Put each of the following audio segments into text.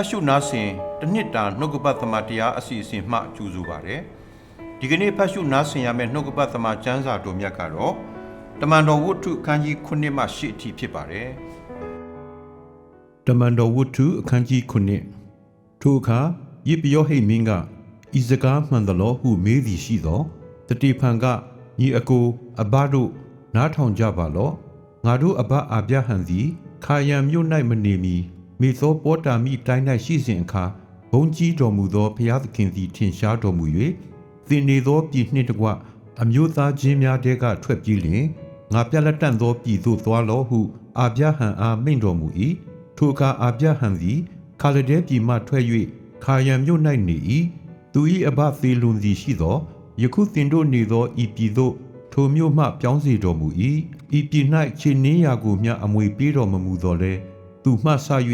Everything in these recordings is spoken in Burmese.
တ်ရှုနားဆင်တစ်နှစ်တာနှုတ်ကပတ်သမတရားအစီအစဉ်မှကြိုဆိုပါရစေဒီကနေ့ဖတ်ရှုနားဆင်ရမယ့်နှုတ်ကပတ်သမကျမ်းစာတော်မြတ်ကတော့တမန်တော်ဝတ္ထုအခန်းကြီး9မှ10အထိဖြစ်ပါတယ်တမန်တော်ဝတ္ထုအခန်းကြီး9ထိုအခါယေပယောဟိတ်မင်းကဤစကားမှန်သလောဟုမေးသည်ရှိသောတတိဖန်ကညီအကိုအဘတို့နားထောင်ကြပါလော့ငါတို့အဘအာပြဟန်သည်ခါယံမြို့၌မနေမီ မေသောပေါ်တာမိတိုင်း၌ရှိစဉ်အခါဘုံကြီးတော်မူသောဘုရားသခင်သည်ထင်ရှားတော်မူ၍သင်နေသောပြည်နှင့်တကွအမျိုးသားချင်းများတဲကထွက်ပြေးလျင်ငါပြက်လက်တန့်သောပြည်သို့သွားလောဟုအာပြဟံအားမိန့်တော်မူ၏ထိုအခါအာပြဟံသည်ခါလဒဲပြည်မှထွက်၍ခါယံမြို့၌နေ၏သူ၏အဘသေးလွန်စီရှိသောယခုသင်တို့နေသောဤပြည်သို့ထိုမြို့မှပြောင်းစေတော်မူ၏ဤပြည်၌ခြေနှင်းရာကိုမျှအမွေပေးတော်မမူသောလဲ သူမှဆ၍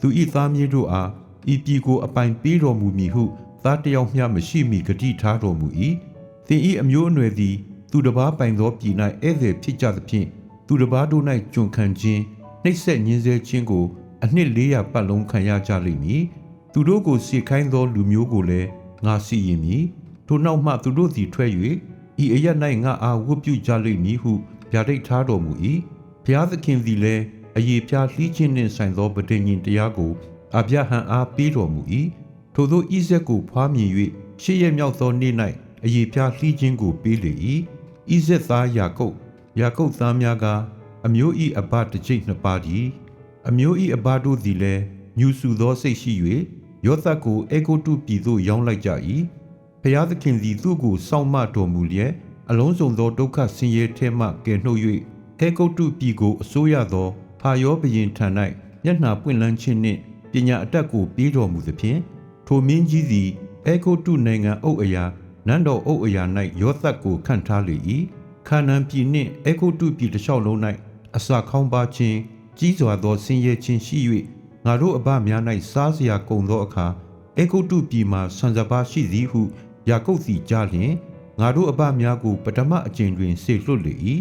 သူ၏သားမြေးတို့အားဤပြည်ကိုအပိုင်ပေးတော်မူမည်ဟုသားတယောက်မျှမရှိမီဂတိထားတော်မူ၏သင်၏အမျိုးအနွယ်သည်သူတစ်ပါးပိုင်သောပြည်၌ဧည့်သည်ဖြစ်ကြသဖြင့်သူတစ်ပါးတို့၌ကျွန်ခံခြင်းနှိပ်စက်ညှင်းဆဲခြင်းကိုအနှစ်400ပတ်လုံးခံရကြလိမ့်မည်သူတို့ကိုစီခိုင်းသောလူမျိုးကိုလည်းငါစီရင်မည်ထိုနောက်မှသူတို့သည်ထွက်၍ဤအရ၌ငါအားဝတ်ပြုကြလိမ့်မည်ဟုဗျာဒိတ်ထားတော်မူ၏ဘုရားသခင်သည်လည်း အယေပြားလှီးခြင်းနှင့်ဆိုင်သောဗဒိညင်တရားကိုအဗျာဟံအားပေးတော်မူ၏ထိုသောဣဇက်ကိုဖွားမြင်၍ရှေ့ရမြောက်သောနေ့၌အယေပြားလှီးခြင်းကိုပေးလေ၏ဣဇက်သားယာကုပ်ယာကုပ်သားများကအမျိုးဤအဘတစ်ကျိတ်နှစ်ပါးသည်အမျိုးဤအဘတို့သည်လည်းညူစုသောစိတ်ရှိ၍ယောသတ်ကိုအေဂုတုပြည်သို့ရောင်းလိုက်ကြ၏ဖျားသခင်သည်သူ့ကိုစောင့်မတော်မူလျက်အလုံးစုံသောဒုက္ခဆင်းရဲထဲမှကယ်နှုတ်၍အေဂုတုပြည်ကိုအစိုးရသော ဖာယောဘရင်ထံ၌မျက်နှာပွင့်လန်းခြင်းနှင့်ပညာအတတ်ကိုပေးတော်မူသဖြင့်ထိုမင်းကြီးသည်အေဂုတုနိုင်ငံအုပ်အရာနန်းတော်အုပ်အရာ၌ယောသတ်ကိုခန့်ထားလေ၏ခါနန်ပြည်နှင့်အေဂုတုပြည်တစ်လျှောက်လုံး၌အစာခေါင်းပါခြင်းကြီးစွာသောဆင်းရဲခြင်းရှိ၍ငါတို့အဘများ၌စားစရာကုန်သောအခါအေဂုတုပြည်မှဆန်စပါရှိသည်ဟုယာကုပ်စီကြားလျင်ငါတို့အဘများကိုပထမအကျင့်တွင်ဆေလွတ်လေ၏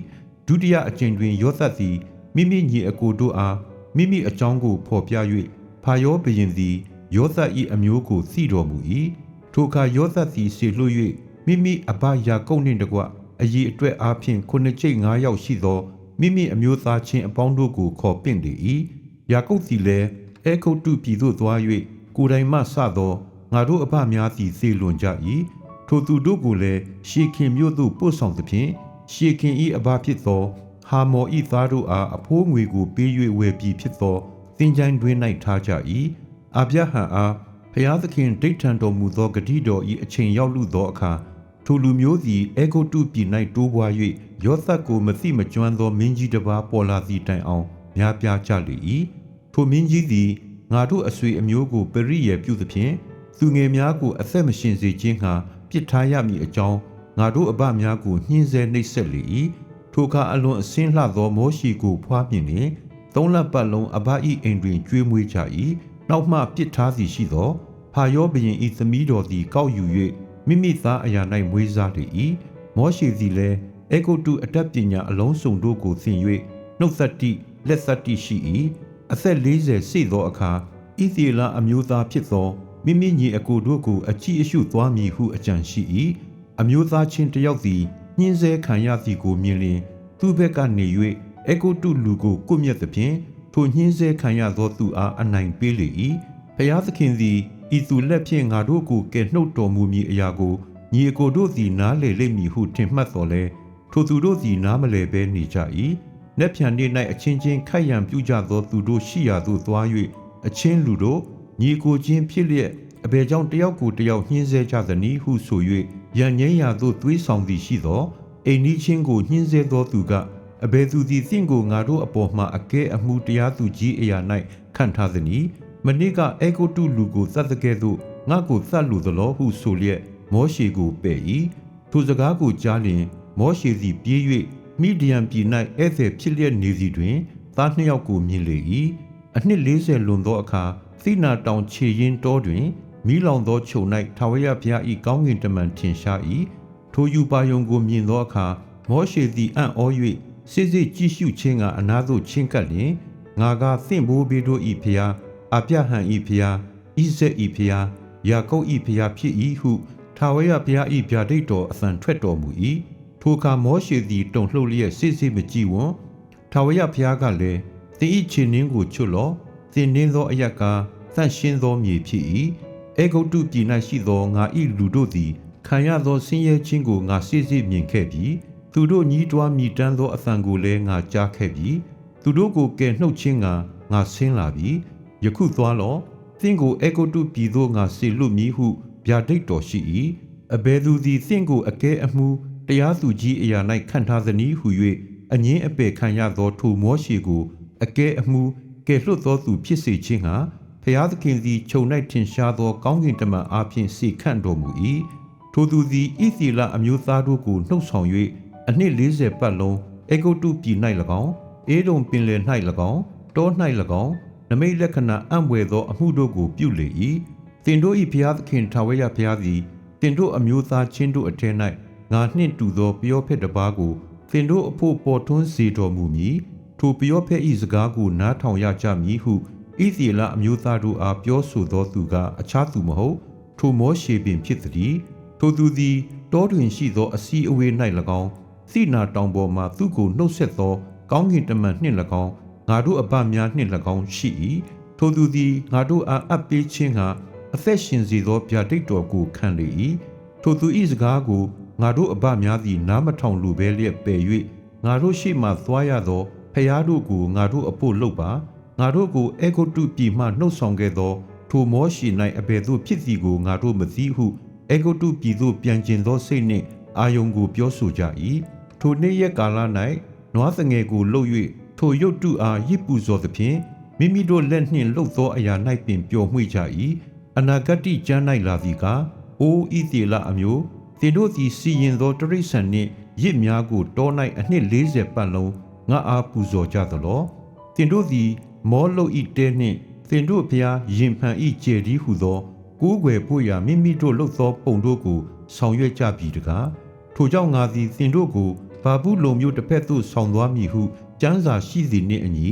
ဒုတိယအကျင့်တွင်ယောသတ်သည် မိမိညီအကိုတို့အားမိမိအကြောင်းကိုဖော်ပြ၍ဖာယောဘရင်သည်ယောသတ်၏အမျိုးကိုသိတော်မူ၏ထိုအခါယောသတ်သည်ဆေလွတ်၍မိမိအဘယာကုပ်နှင့်တကွအည်အတွက်အားဖြင့်ခုနှစ်ကျိတ်၅ယောက်ရှိသောမိမိအမျိုးသားချင်းအပေါင်းတို့ကိုခေါ်ပင့်လေ၏ယာကုပ်သည်လည်းအဲခုတ်တုပြည်သို့သွား၍ကိုယ်တိုင်မှစသောငါတို့အဘများသည်သေလွန်ကြ၏ထိုသူတို့ကိုလည်းရှေခင်မြို့သို့ပို့ဆောင်သဖြင့်ရှေခင်၏အဘဖြစ်သော ဟာမော်၏သားတို့အားအဖိုးငွေကိုပေး၍ဝယ်ပြီးဖြစ်သောသင်ချိုင်းတွင်၌ထားကြ၏အာဗျဟံအားဖျားသခင်ဒိဋ္ဌံတော်မူသောဂတိတော်၏အချိန်ရောက်လူသောအခါထိုလူမျိုးသည်အေဂုတုပြည်၌တိုးပွား၍ယောသတ်ကိုမသိမကျွမ်းသောမင်းကြီးတစ်ပါးပေါ်လာသည့်တိုင်အောင်များပြားကြလေ၏ထိုမင်းကြီးသည်ငါတို့အဆွေအမျိုးကိုပရိယေပြုသဖြင့်သူငယ်များကိုအသက်မရှင်စေခြင်းဟာပြစ်ထားရမည်အကြောင်းငါတို့အဘများကိုညှင်းဆဲနှိပ်စက်လေ၏ ထိုအခါအလွန်အစင်းလှသောမောရှိကိုဖွားမြင်လျင်သုံးလပတ်လုံးအဘဤအိမ်တွင်ကျွေးမွေးကြ၏နောက်မှပြစ်ထားစီရှိသောဖာယောဘရင်ဤသမီးတော်သည်ကောက်ယူ၍မိမိသားအရာ၌မွေးစားလေ၏မောရှိသည်လည်းအေဂုတုအတတ်ပညာအလုံးစုံတို့ကိုသင်၍နှုတ်သက်တိလက်သက်တိရှိ၏အသက်40စေသောအခါဣသီလအမျိုးသားဖြစ်သောမိမိညီအကိုတို့ကိုအကြည့်အရှုသွားမည်ဟုအကြံရှိ၏အမျိုးသားချင်းတယောက်သည် ညှင်းဆဲခံရသည်ကိုမြင်လျင်သူ့ဘက်ကနေ၍အေဂုတုလူကိုကွမြက်သဖြင့်ထိုညှင်းဆဲခံရသောသူအားအနိုင်ပေးလေ၏ဖျားသခင်သည်ဤသူလက်ဖြင့်ငါတို့ကိုကယ်နှုတ်တော်မူမည်အရာကိုညီအကိုတို့သည်နားလေလိမ့်မည်ဟုထင်မှတ်တော်လဲထိုသူတို့သည်နားမလည်ဘဲနေကြ၏။လက်ဖြံနေ့၌အချင်းချင်းခိုက်ရန်ပြုကြသောသူတို့ရှိရာသို့သွား၍အချင်းလူတို့ညီကိုချင်းဖြစ်လျက်အဘယ်ကြောင့်တယောက်ကိုတယောက်ညှင်းဆဲကြသနည်းဟုဆို၍ ရန်ငိမ့်ရာသို့သွေးဆောင်သည်ရှိသောအိမ်နီးချင်းကိုညှင်းဆဲသောသူကအဘယ်သူသည်သင်ကိုငါတို့အပေါ်မှအကဲအမှုတရားသူကြီးအရာ၌ခံထားသနည်းမနစ်ကအေဂုတုလူကိုသတ်တဲ့ကဲ့သို့ငါကိုသတ်လူသလောဟုဆိုလျက်မောရှေကိုပယ်၏ထိုစကားကိုကြားလျင် မောရှေသည်ပြေး၍မိဒီယံပြည်၌ဧည့်သည်ဖြစ်လျက်နေစီတွင်သားနှစ်ယောက်ကိုမြင်လေ၏အနှစ်40လွန်သောအခါသိနာတောင်ခြေရင်တောတွင် မိလောင်သောခြုံ၌ထာဝရဘုရား၏ကောင်းကင်တမန်ထင်ရှား၏ထိုယူပါယုံကိုမြင်သောအခါမောရှေသည်အံ့ဩ၍စစ်စစ်ကြည့်ရှုခြင်းကအနာသို့ချင်းကပ်လျင်ငါကသင့်ဘိုးဘေးတို့၏ဖျားအပြဟံဤဖျားဣဇက်ဤဖျားယာကုပ်ဤဖျားဖြစ်၏ဟုထာဝရဘုရားဤဗျာဒိတ်တော်အသံထွက်တော်မူ၏ထိုအခါမောရှေသည်တုန်လှုပ်လျက်စစ်စစ်မကြည့်ဝံထာဝရဘုရားကလည်းသင်ဤခြေနှင်းကိုချွတ်လော့သင်နှင်းသောအရက်ကသန့်ရှင်းသောမြေဖြစ်၏ အေဂုတ်တုပြည်၌ရှိသောငါဤလူတို့သည်ခံရသောဆင်းရဲခြင်းကိုငါစစ်စစ်မြင်ခဲ့ပြီးသူတို့ညီးတွားမြည်တမ်းသောအသံကိုလည်းငါကြားခဲ့ပြီးသူတို့ကိုကယ်နှုတ်ခြင်းကငါဆင်းလာပြီးယခုသွားလော့သင်ကိုအေဂုတ်တုပြည်သို့ငါစေလွတ်မည်ဟုဗျာဒိတ်တော်ရှိ၏အဘယ်သူသည်သင်ကိုအကဲအမှုတရားသူကြီးအရာ၌ခံထားသနည်းဟု၍အငင်းအပေခံရသောထိုမောရှိကိုအကဲအမှုကဲလွတ်သောသူဖြစ်စေခြင်းဟာ ဖျားသခင်သည်ခြုံ၌ထင်ရှားသောကောင်းကင်တမန်အားဖြင့်စေခန့်တော်မူ၏ထိုသူသည်ဣသီလအမျိုးသားတို့ကိုနှုတ်ဆောင်၍အနှစ်40ပတ်လုံးအေဂုတ်တုပြည်၌၎င်းအေဒုံပင်လယ်၌၎င်းတော၌၎င်းနမိတ်လက္ခဏာအံ့ဖွယ်သောအမှုတို့ကိုပြုလေ၏သင်တို့၏ဘုရားသခင်ထာဝရဘုရားသည်သင်တို့အမျိုးသားချင်းတို့အထက်၌ငါနှင့်တူသောပျောဖက်တစ်ပါးကိုသင်တို့အဖို့ပေါ်ထွန်းစေတော်မူမည်ထိုပျောဖက်၏စကားကိုနားထောင်ရကြမည်ဟု ဣသရေလအမျိုးသားတို့အားပြောဆိုသောသူကအခြားသူမဟုတ်ထိုမောရှေပင်ဖြစ်သည်ထိုသူသည်တောတွင်ရှိသောအစီအဝေး၌၎င်းသိနာတောင်ပေါ်မှသူ့ကိုနှုတ်ဆက်သော ကောင်းကင်တမန်နှင့်၎င်းငါတို့အပများနှင့်၎င်းရှိ၏ထိုသူသည်ငါတို့အားအပ်ပေးခြင်းကအသက်ရှင်စေသောဗျာဒိတ်တော်ကိုခံလေ၏ထိုသူ၏စကားကိုငါတို့အပများသည်နားမထောင်လိုဘဲလျက်ပယ်၍ငါတို့ရှိမှသွားရသောဖျားတို့ကိုငါတို့အဖို့လှုပ်ပါ ငါတို့ကိုအေဂုတ်တုပြည်မှနှုတ်ဆောင်ခဲ့သောထိုမောရှိ၌အဘယ်သို့ဖြစ်သည်ကိုငါတို့မသိဟုအေဂုတ်တုပြည်သို့ပြန်ကျင်သောစိတ်နှင့်အာယုံကိုပြောဆိုကြ၏ထိုနေ့ရက်ကာလ၌နွားသငယ်ကိုလှုပ်၍ထိုရုတ်တုအားရစ်ပူဇော်သဖြင့်မိမိတို့လက်နှင့်လှုပ်သောအရာ၌ပင်ပျော်မွေ့ကြ၏အနာဂတိကျမ်း၌လာသည်ကားအိုဤတေလအမျိုးသင်တို့သည်စီရင်သောတရိษံနှင့်ရစ်များကိုတော၌အနှစ်40ပတ်လုံးငါအားပူဇော်ကြသလောသင်တို့သည် မောလုတ်ဤတဲနှင့်သင်တို့ဖျားရင်ဖန်ဤကျေဒီဟုသောကိုးကွယ်ဖို့ရာမိမိတို့လှုပ်သောပုံတို့ကိုဆောင်ရွက်ကြပြီတကားထိုကြောင့်ငါသည်သင်တို့ကိုဘာဘူးလုံမျိုးတစ်ဖက်သို့ဆောင်သွားမည်ဟုကျမ်းစာရှိသည်နှင့်အညီ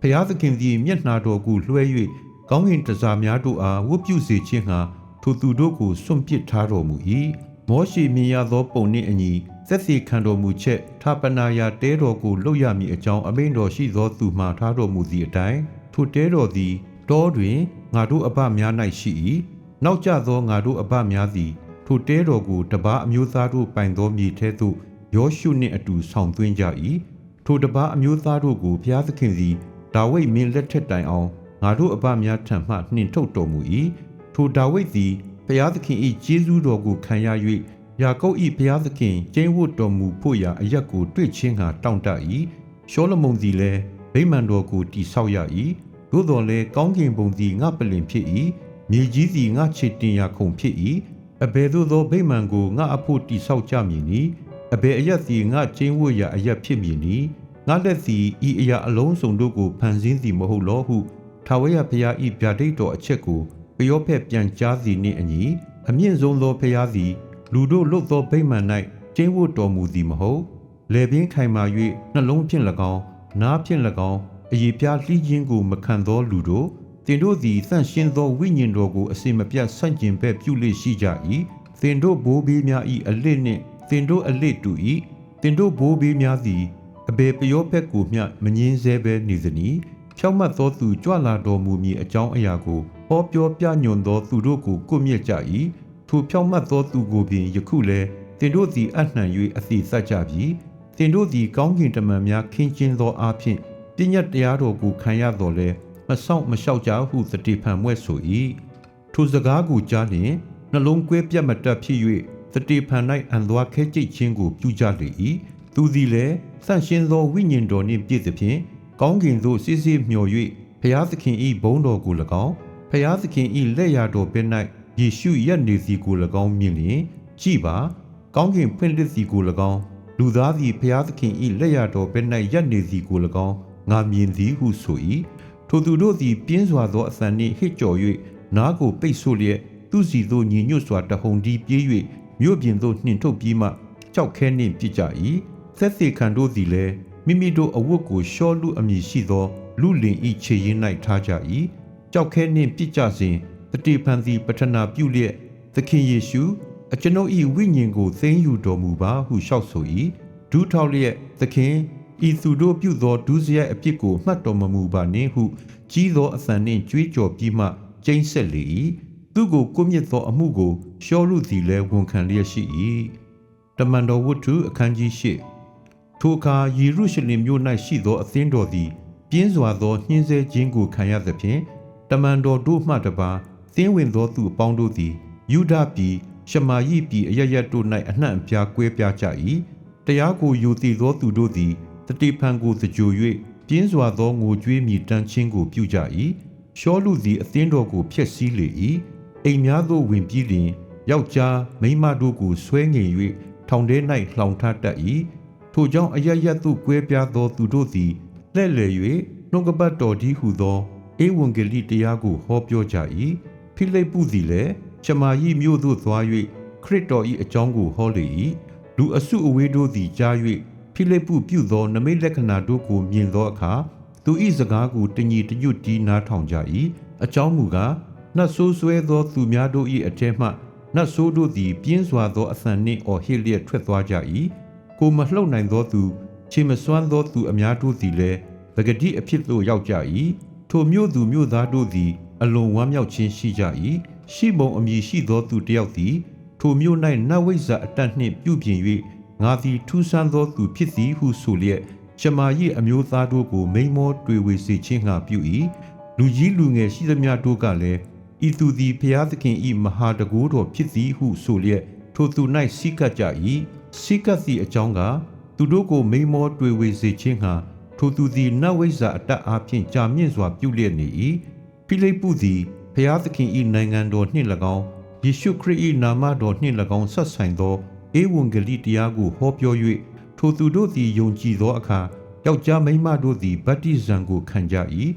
ဖျားသခင်သည်မျက်နှာတော်ကိုလွှဲ၍ကောင်းကင်တစားများတို့အားဝတ်ပြုစေခြင်းဟာထိုသူတို့ကိုစွန့်ပစ်ထားတော်မူ၏ မောရှိမြင်ရသောပုံနှင့်အညီသက်သေခံတော်မူချက်ထာပနာယာတဲတော်ကိုလုတ်ရမည်အကြောင်းအမိန့်တော်ရှိသောသူမှထားတော်မူသည့်အတိုင်းထိုတဲတော်သည်တောတွင်ငါတို့အပများ၌ရှိ၏နောက်ကျသောငါတို့အပများသည်ထိုတဲတော်ကိုတပားအမျိုးသားတို့ပိုင်သောမြေထဲသို့ယောရှုနှင့်အတူဆောင်သွင်းကြ၏ထိုတပားအမျိုးသားတို့ကိုဘုရားသခင်သည်ဒါဝိဒ်မင်းလက်ထက်တိုင်အောင်ငါတို့အပများထံမှနှင်ထုတ်တော်မူ၏ထိုဒါဝိဒ်သည် ဘုရားသခင်၏ကျေးဇူးတော်ကိုခံရ၍ယာကုပ်၏ဘုရားသခင်ကျင်းဝတ်တော်မူဖို့ရာအရက်ကိုတွေ့ချင်းကတောင့်တ၏ရှောလမုန်သည်လည်းဗိမာန်တော်ကိုတည်ဆောက်ရ၏သို့တော်လည်းကောင်းကင်ဘုံသည်ငါပလင်ဖြစ်၏မြေကြီးသည်ငါချစ်တင်ရာခုံဖြစ်၏အဘယ်သို့သောဗိမာန်ကိုငါအဖို့တည်ဆောက်ကြမည်နည်းအဘယ်အရက်သည်ငါကျင်းဝတ်ရာအရက်ဖြစ်မည်နည်းငါလက်သည်ဤအရာအလုံးစုံတို့ကိုဖန်ဆင်းသည်မဟုတ်လောဟုထာဝရဘုရား၏ဗျာဒိတ်တော်အချက်ကို ပယောဖက်ပြန်ကြားစီနှင့်အညီအမြင့်ဆုံးသောဘုရားသည်လူတို့လွတ်သောဗိမာန်၌ကျင်းဝတ်တော်မူသည်မဟုတ်လေပင်ခိုင်မာ၍နှလုံးဖြင့်၎င်းနားဖြင့်၎င်းအည်ပြားလှီးခြင်းကိုမခံသောလူတို့သင်တို့သည်သန့်ရှင်းသောဝိညာဉ်တော်ကိုအစင်မပြတ်ဆန့်ကျင်ဘက်ပြုလေရှိကြ၏သင်တို့ဘိုးဘေးများ၏အလစ်နှင့်သင်တို့အလစ်တူ၏သင်တို့ဘိုးဘေးများသည်အဘေပယောဖက်ကိုမျှမငင်းဆဲပဲနေသည်။ဖြောက်မှတ်သောသူကြွလာတော်မူမည်အကြောင်းအရာကို ဟောပြောပြညွန်သောသူတို့ကိုကိုမြက်ကြ၏ထိုဖြောက်မှတ်သောသူကိုပင်ယခုလည်းသင်တို့သည်အနှံ၍အသိသတ်ကြပြီသင်တို့သည်ကောင်းကင်တမန်များခင်းကျင်းသောအားဖြင့်ပညတ်တရားတော်ကိုခံရတော်လဲမဆောင်မလျှောက်ကြဟုသတိဖန်မွဲ့ဆို၏ထိုစကားကိုကြားလျင်နှလုံးကွဲပြတ်မတတ်ဖြစ်၍သတိဖန်၌အံသွားခဲကြိတ်ခြင်းကိုပြုကြလေ၏သူသည်လည်းဆန့်ရှင်းသောဝိညာဉ်တော်နှင့်ပြည့်သဖြင့်ကောင်းကင်သို့စစ်စစ်မျှော်၍ဖျားသခင်၏ဘုန်းတော်ကို၎င်း ဖျားသခင်၏လက်ရာတော်ဘက်၌ယေရှုရက်နေစီကို၎င်းမြင်လျင်ကြည်ပါကောင်းကင်ဖွင့်လှစ်စီကို၎င်းလူသားသည်ဖျားသခင်၏လက်ရာတော်ဘက်၌ရက်နေစီကို၎င်းငါမြင်သည်ဟုဆို၏ထိုသူတို့သည်ပြင်းစွာသောအသံနှင့်ဟစ်ကြော်၍နားကိုပိတ်ဆို့လျက်သူစီသို့ညီညွတ်စွာတဟုန်တီးပြေး၍မြို့ပြင်သို့နှင်ထုတ်ပြီးမှကြောက်ခဲနှင့်ပြစ်ကြ၏ဆက်စီခံတို့သည်လည်းမိမိတို့အဝတ်ကိုရှောလူအမည်ရှိသော လူလင်ဤခြေရင်း၌ထားကြ၏ ကြောက်ခဲနှင့်ပြစ်ကြစဉ်တတိဖန်သည်ပထနာပြုလျက်သခင်ယေရှုအကျွန်ုပ်၏ဝိညာဉ်ကိုသိမ်းယူတော်မူပါဟုလျှောက်ဆို၏ဒူးထောက်လျက်သခင်ဤသူတို့ပြုသောဒုစရိုက်အပြစ်ကိုမှတ်တော်မမူပါနှင့်ဟု ကြီးသောအသံနှင့်ကြွေးကြော်ပြီးမှကျိန်းဆက်လေ၏သူကိုကိုမြင့်သောအမှုကိုရှောလူသည်လည်းဝန်ခံလျက်ရှိ၏တမန်တော်ဝတ္ထုအခန်းကြီး၈ထိုအခါယေရုရှလင်မြို့၌ရှိသောအသင်းတော်သည်ပြင်းစွာသောနှင်းဆဲခြင်းကိုခံရသဖြင့်တ မန်တော်တို့မှတပါသင်းဝင်သောသူအပေါင်းတို့သည်ယူဒပြည်ရှမာရိပြည်အရရတ်တို့၌အနှံ့အပြားကွဲပြားကြ၏တရားကိုယူတည်သောသူတို့သည်တတိဖန်ကိုသကြို၍ပြင်းစွာသောငိုကြွေးမြည်တမ်းခြင်းကိုပြုကြ၏ရှောလူသည်အသင်းတော်ကိုဖျက်ဆီးလေ၏အိမ်များသို့ဝင်ပြီးလျှင်ယောက်ျားမိန်းမတို့ကိုဆွဲငင်၍ထောင်ထဲ၌လှောင်ထားတတ်၏ထိုကြောင့်အရရတ်သို့ကွဲပြားသောသူတို့သည်လှဲ့လေ၍နှုတ်ကပတ်တော်ဒီဟုသော ဧဝံဂေလိတရားကိုဟောပြောကြ၏ဖိလိပ္ပုသည်လည်းရှမာရိမြို့သို့သွား၍ခရစ်တော်၏အကြောင်းကိုဟောလေ၏လူအစုအဝေးတို့သည်ကြား၍ဖိလိပ္ပုပြုသောနမိတ်လက္ခဏာတို့ကိုမြင်သောအခါသူ၏စကားကိုတညီတညွတ်တီးနားထောင်ကြ၏အကြောင်းမူကားနတ်ဆိုးဆွဲသောသူများတို့၏အထက်မှနတ်ဆိုးတို့သည်ပြင်းစွာသောအသံနှင့်အော်ဟစ်လျက်ထွက်သွားကြ၏ကိုမလှုပ်နိုင်သောသူ ခြေမစွမ်းသောသူအများတို့သည်လည်းပဂတိအဖြစ်သို့ရောက်ကြ၏ ထိုမြို့သူမြို့သားတို့သည် အလွန်ဝမ်းမြောက်ခြင်းရှိကြ၏ရှိမုံအမည်ရှိသောသူတစ်ယောက်သည် ထိုမြို့၌နတ်ဝိဇ္ဇာအတတ်နှင့်ပြုပြင်၍ငါသည်ထူးဆန်းသောသူဖြစ်သည်ဟုဆိုလျက်ရှမာရိအမျိုးသားတို့ကို မိန်မောတွေ့ဝေစေခြင်းငှာပြု၏လူကြီးလူငယ်ရှိသမျှတို့ကလည်းဤသူသည်ဘုရားသခင်၏မဟာတကိုးတော်ဖြစ်သည်ဟုဆိုလျက်ထိုသူ၌စိကပ်ကြ၏စိကပ်သည့်အကြောင်းကသူတို့ကိုမိန်မောတွေ့ဝေစေခြင်းငှာ ထိုသူသည်နတ်ဝိဇ္ဇာအတတ်အားဖြင့်ကြာမြင့်စွာပြုလျက်နေ၏ဖိလိပ္ပုသည်ဖျားသခင်၏နိုင်ငံတော်နှင့်၎င်းယေရှုခရစ်၏နာမတော်နှင့်၎င်းဆက်ဆိုင်သောဧဝံဂေလိတရားကိုဟောပြော၍ထိုသူတို့သည်ယုံကြည်သောအခါယောက်ျားမိန်းမတို့သည်ဗတ္တိဇံကိုခံကြ၏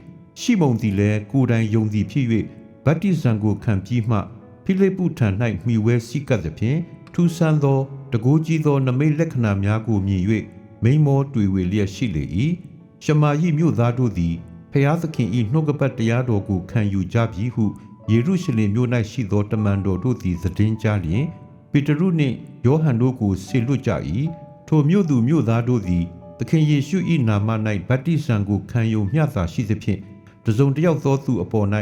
ရှိမုန်သည်လည်းကိုယ်တိုင်ယုံသည်ဖြစ်၍ဗတ္တိဇံကိုခံပြီးမှဖိလိပ္ပုထံ၌မှီဝဲစိကပ်သဖြင့်ထူဆန်းသောတကိုးကြီးသောနမိတ်လက္ခဏာများကိုမြင်၍ မိန်မောတွေ့ဝေလျက်ရှိလေ၏ရှမာရိမြို့သားတို့သည်ဖျားသခင်၏နှုတ်ကပတ်တရားတော်ကိုခံယူကြပြီဟုယေရုရှလင်မြို့၌ရှိသောတမန်တော်တို့သည်သတင်းကြားလျင်ပေတရုနှင့်ယောဟန်တို့ကိုဆေလွတ်ကြ၏ထိုမြို့သူမြို့သားတို့သည်သခင်ယေရှု၏နာမ၌ဗတ္တိဇံကိုခံယူမျှသာရှိသဖြင့်တစုံတစ်ယောက်သောသူအပေါ်၌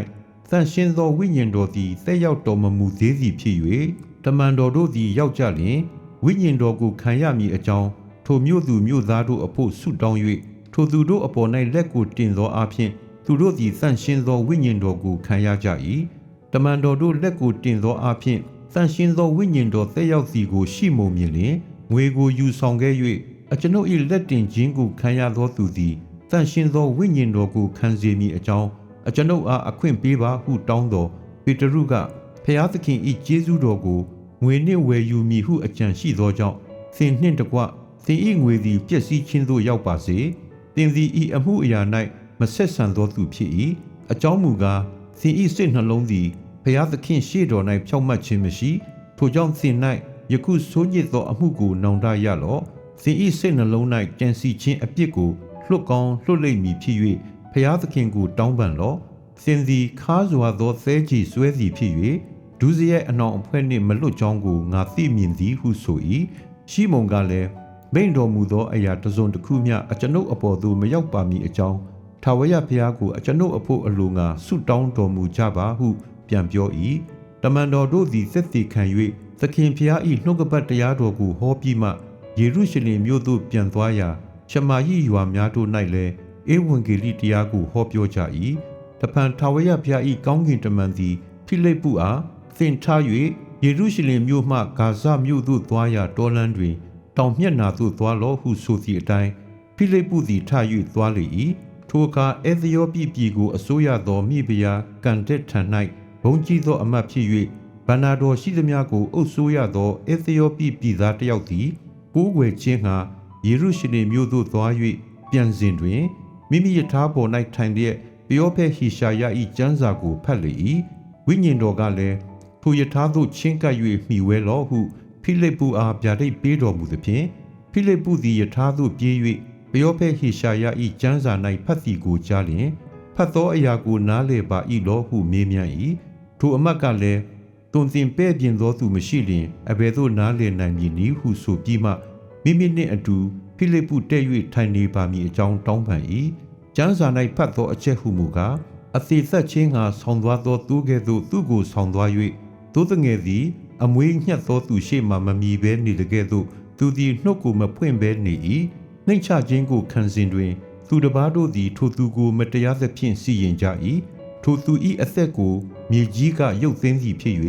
သန့်ရှင်းသောဝိညာဉ်တော်သည်သက်ရောက်တော်မမူသေးသည်ဖြစ်၍တမန်တော်တို့သည်ရောက်ကြလျင်ဝိညာဉ်တော်ကိုခံရမည်အကြောင်း ထိုမြို့သူမြို့သားတို့အဖို့ဆုတောင်း၍ထိုသူတို့အပေါ်၌လက်ကိုတင်သောအဖြစ်သူတို့သည်သန့်ရှင်းသောဝိညာဉ်တော်ကိုခံရကြ၏တမန်တော်တို့လက်ကိုတင်သောအဖြစ်တန်ရှင်းသောဝိညာဉ်တော်သက်ရောက်စီကိုရှိမုံမြင်လျင်ငွေကိုယူဆောင်ခဲ့၍အကျွန်ုပ်၏လက်တင်ခြင်းကိုခံရသောသူသည်တန်ရှင်းသောဝိညာဉ်တော်ကိုခံစေမည်အကြောင်းအကျွန်ုပ်အားအခွင့်ပေးပါဟုတောင်းတော်ပေတရုကဖျားသခင်၏ကျေးဇူးတော်ကိုငွေနှင့်ဝယ်ယူမည်ဟုအကြံရှိသောကြောင့်သင်နှင့်တကွ သင်၏ငွေသည်ပျက်စီးခြင်းသို့ရောက်ပါစေသင်သည်ဤအမှုအရာ၌မဆက်ဆံသောသူဖြစ်၏အကြောင်းမူကားသင်၏စိတ်နှလုံးသည်ဖျားသခင်ရှေ့တော်၌ဖြောင့်မတ်ခြင်းမရှိထိုကြောင့်သင်၌ယခုဆိုးညစ်သောအမှုကိုနောင်တရလော့သင်၏စိတ်နှလုံး၌ကြံစီခြင်းအပြစ်ကိုလွတ်ကောင်းလွတ်လိမ့်မည်ဖြစ်၍ဖျားသခင်ကိုတောင်းပန်လော့သင်သည်ခါးစွာသောသဲကြီးဆွဲသည်ဖြစ်၍ဒုစရိုက်အနောင်အဖွဲ့နှင့်မလွတ်ကြောင်းကိုငါသိမြင်သည်ဟုဆို၏ရှိမုန်ကလည်း မိန်တော်မူသောအရာတစ်စုံတစ်ခုမျှအကျွန်ုပ်အပေါ်သို့မရောက်ပါမည်အကြောင်းထာဝရဘုရားကိုအကျွန်ုပ်အဖို့အလိုငါဆုတောင်းတော်မူကြပါဟု ပြန်ပြော၏တမန်တော်တို့သည်သက်သေခံ၍သခင်ဖျား၏နှုတ်ကပတ်တရားတော်ကိုဟောပြီးမှယေရုရှလင်မြို့သို့ပြန်သွားရာရှမာရိရွာများတို့၌လည်းဧဝံဂေလိတရားကိုဟောပြောကြ၏တဖန်ထာဝရဘုရား၏ကောင်းကင်တမန်သည်ဖိလိပ္ပုအားသင်ထား၍ယေရုရှလင်မြို့မှဂါဇမြို့သို့သွားရာတောလမ်းတွင် တောင်မျက်နာသို့သွားလောဟုဆိုသည့်အတိုင်းဖိလိပ္ပုသည်ထ၍သွားလေ၏ထိုအခါအေသယောပိပြည်ကိုအစိုးရသောမိဖုရားကန်တက်ထံ၌ဘုံကြီးသောအမတ်ဖြစ်၍ဗန္နာတော်ရှိသမျှကိုအုပ်စိုးရသောအေသယောပိပြည်သားတစ်ယောက်သည်ကိုးကွယ်ခြင်းငှာယေရုရှလင်မြို့သို့သွား၍ပြန်စဉ်တွင်မိမိယထာပေါ်၌ထိုင်လျက်ပျောဖက်ဟိရှာယ၏ကျမ်းစာကိုဖတ်လေ၏ဝိညာဉ်တော်ကလည်းထိုယထာသို့ချင်းကပ်၍မှီဝဲလောဟု ဖိလိပ္ပုအားဗျာဒိတ်ပေးတော်မူသဖြင့်ဖိလိပ္ပုသည်ယထာသို့ပြေး၍ပျောဖက်ဟိရှာယ၏ကျမ်းစာ၌ဖတ်သည်ကိုကြားလျင်ဖတ်သောအရာကိုနားလေပါ၏လောဟုမေးမြန်း၏ထိုအမတ်ကလည်းတွင်တင်ပဲ့ပြင်သောသူမရှိလျင်အဘယ်သို့နားလည်နိုင်မည်နည်းဟုဆိုပြီးမှမိမိနှင့်အတူဖိလိပ္ပုတဲ့၍ထိုင်နေပါမည်အကြောင်းတောင်းပန်၏ကျမ်းစာ၌ဖတ်သောအချက်ဟုမူကားအသေးသက်ချင်းကဆောင်းသွားသောသူကဲ့သို့သူကိုဆောင်းသွား၍သို့တငယ်သည် အမွေးညှက်သောသူရှိမှမမီဘဲနေတကဲ့သို့သူသည်နှုတ်ကိုမဖွင့်ဘဲနေ၏နှိမ့်ချခြင်းကိုခံစဉ်တွင် သူတစ်ပါးတို့သည်ထိုသူကိုမတရားသဖြင့်စီရင်ကြ၏ထိုသူ၏အသက်ကိုမြေကြီးကရုပ်သိမ်းသည်ဖြစ်၍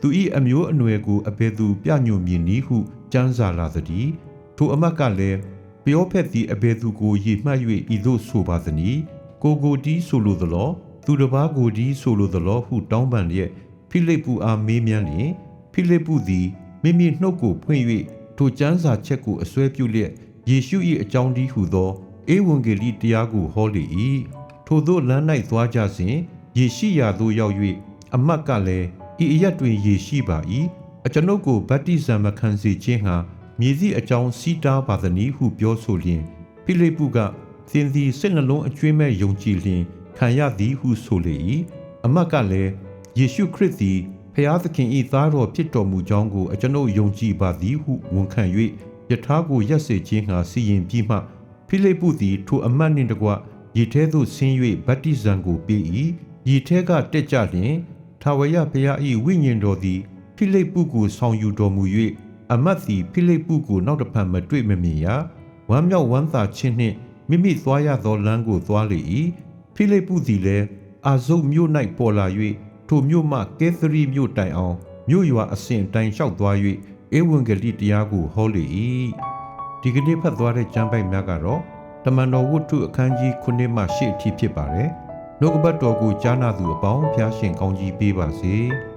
သူ၏အမျိုးအနွယ်ကိုအဘယ်သူပြညွှန်မည်နည်းဟုကြမ်းစာလာသည်ထိုအမတ်ကလည်းပြောဖက်သည်အဘယ်သူကိုရေမှတ်၍ဤသို့ဆိုပါသနည်းကိုကိုတီးဆိုလိုသလော သူတစ်ပါးကိုတီးဆိုလိုသလောဟုတောင်းပန်လျက်ဖိလိပ္ပုအားမေးမြန်းလျင် ဖိလိပ္ပုသည်မိမိနှုတ်ကိုဖွင့်၍ထိုကျမ်းစာချက်ကိုအစွဲပြုလျက်ယေရှု၏အကြောင်းဒီဟုသောဧဝံဂေလိတရားကိုဟောလေ၏ထိုသို့လမ်း၌သွားကြစဉ်ယေရှိရာသို့ရောက်၍အမတ်ကလည်းဤအရက်တွင်ယေရှိပါ၏အကျွန်ုပ်ကိုဗတ္တိဇံမခံစေခြင်းဟာမြည်သည့်အကြောင်းစီးတားပါသနည်းဟုပြောဆိုလျင်ဖိလိပ္ပုကသင်သည်စိတ်နှလုံးအကျွမ်းမဲ့ယုံကြည်လျင်ခံရသည်ဟုဆိုလေ၏အမတ်ကလည်းယေရှုခရစ်သည် ဖျားသခင်၏သားတော်ဖြစ်တော်မူကြောင်းကိုအကျွန်ုပ်ယုံကြည်ပါသည်ဟုဝန်ခံ၍ယထာကိုရက်စေခြင်းဟာစီရင်ပြီးမှဖိလိပ္ပုသည်ထိုအမတ်နှင့်တကွရေထဲသို့ဆင်း၍ဗတ္တိဇံကိုပေး၏ရေထဲကတက်ကြလျင်ထာဝရဘုရား၏ဝိညာဉ်တော်သည်ဖိလိပ္ပုကိုဆောင်ယူတော်မူ၍အမတ်သည်ဖိလိပ္ပုကိုနောက်တစ်ဖန်မတွေ့မမြင်ရဝမ်းမြောက်ဝမ်းသာခြင်းနှင့်မိမိသွားရသောလမ်းကိုသွားလေ၏ဖိလိပ္ပုသည်လည်းအာဇုတ်မြို့၌ပေါ်လာ၍ ထိုမြို့မှကဲသရီမြို့တိုင်အောင်မြို့ရွာအစဉ်တိုင်လျှောက်သွား၍ဧဝံဂေလိတရားကိုဟောလေ၏ဒီကနေ့ဖတ်သွားတဲ့ကျမ်းပိုက်များကတော့တမန်တော်ဝတ္ထုအခန်းကြီး9မှ10အထိဖြစ်ပါတယ်နှုတ်ကပတ်တော်ကိုကြားနာသူအပေါင်းဖျားရှင်ကောင်းကြီးပေးပါစေ။